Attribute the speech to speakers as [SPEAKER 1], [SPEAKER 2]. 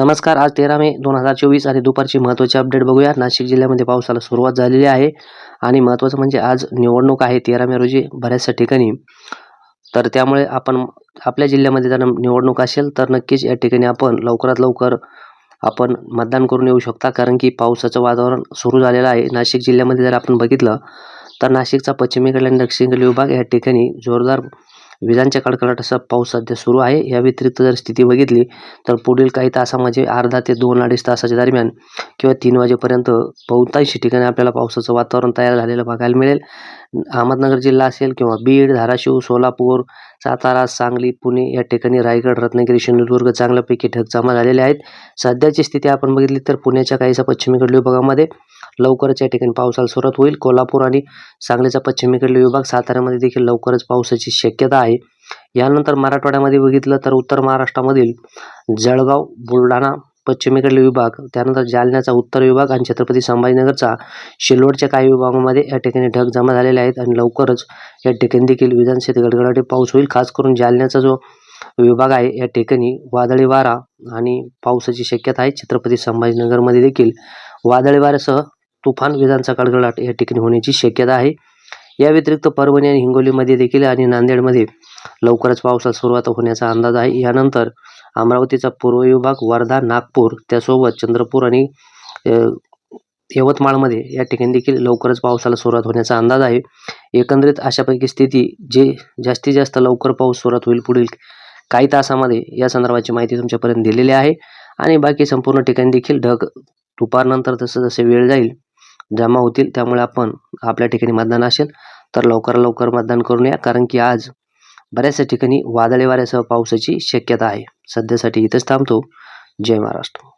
[SPEAKER 1] नमस्कार आज तेरा मे दोन हजार चोवीस आणि दुपारची महत्त्वाची अपडेट बघूया नाशिक जिल्ह्यामध्ये पावसाला सुरुवात झालेली आहे आणि महत्त्वाचं म्हणजे आज निवडणूक आहे तेरा मे रोजी बऱ्याचशा ठिकाणी. तर त्यामुळे आपण आपल्या जिल्ह्यामध्ये जर निवडणूक असेल तर नक्कीच या ठिकाणी आपण लवकरात लवकर आपण मतदान करून येऊ शकता कारण की पावसाचं वातावरण सुरू झालेलं आहे. नाशिक जिल्ह्यामध्ये जर आपण बघितलं तर नाशिकचा पश्चिमेकडील आणि दक्षिणेकडील विभाग या ठिकाणी जोरदार विजांच्या कडकडाटासह असा पाऊस सध्या सुरू आहे. या व्यतिरिक्त जर स्थिती बघितली तर पुढील काही तासामध्ये अर्धा ते दोन अडीच तासाच्या दरम्यान किंवा तीन वाजेपर्यंत बहुतांशी ठिकाणी आपल्याला पावसाचं वातावरण तयार झालेलं बघायला मिळेल. अहमदनगर जिल्हा असेल किंवा बीड धाराशिव सोलापूर सातारा सांगली पुणे या ठिकाणी रायगड रत्नागिरी सिंधुदुर्ग चांगल्यापैकी ढग जमा झालेले आहेत. सध्याची स्थिती आपण बघितली तर पुण्याच्या काहीसा पश्चिमेकडील विभागामध्ये लवकरच या ठिकाणी पावसाला सुरुवात होईल. कोल्हापूर आणि सांगलीचा पश्चिमेकडील विभाग साताऱ्यामध्ये देखील लवकरच पावसाची शक्यता आहे. यानंतर मराठवाड्यामध्ये बघितलं तर उत्तर महाराष्ट्रामधील जळगाव बुलढाणा पश्चिमेकडील विभाग त्यानंतर जालन्याचा उत्तर विभाग आणि छत्रपती संभाजीनगरचा शिल्लोडच्या काही विभागामध्ये या ठिकाणी ढग जमा झालेले आहेत आणि लवकरच या ठिकाणी देखील विधानसभेत गडगडाटी पाऊस होईल. खास करून जालन्याचा जो विभाग आहे या ठिकाणी वादळी वारा आणि पावसाची शक्यता आहे. छत्रपती संभाजीनगरमध्ये देखील वादळी वाऱ्यासह तुफान विजांचा कडकडाट या ठिकाणी होण्याची शक्यता आहे. या व्यतिरिक्त परभणी आणि हिंगोलीमध्ये देखील आणि नांदेडमध्ये लवकरच पावसाला सुरुवात होण्याचा अंदाज आहे. यानंतर अमरावतीचा पूर्व विभाग वर्धा नागपूर त्यासोबत चंद्रपूर आणि यवतमाळमध्ये या ठिकाणी देखील लवकरच पावसाला सुरुवात होण्याचा अंदाज आहे. एकंदरीत अशापैकी स्थिती जे जास्तीत जास्त लवकर पाऊस सुरुवात होईल पुढील काही तासामध्ये या संदर्भाची माहिती तुमच्यापर्यंत दिलेली आहे. आणि बाकी संपूर्ण ठिकाणी देखील ढग दुपारनंतर जसं जसे वेळ जाईल जमा होतील त्यामुळे आपण आपल्या ठिकाणी मतदान असेल तर लवकर लवकर मतदान करून या कारण की आज बऱ्याचशा ठिकाणी वादळी वाऱ्यासह पावसाची शक्यता आहे. सध्यासाठी इथंच थांबतो. जय महाराष्ट्र.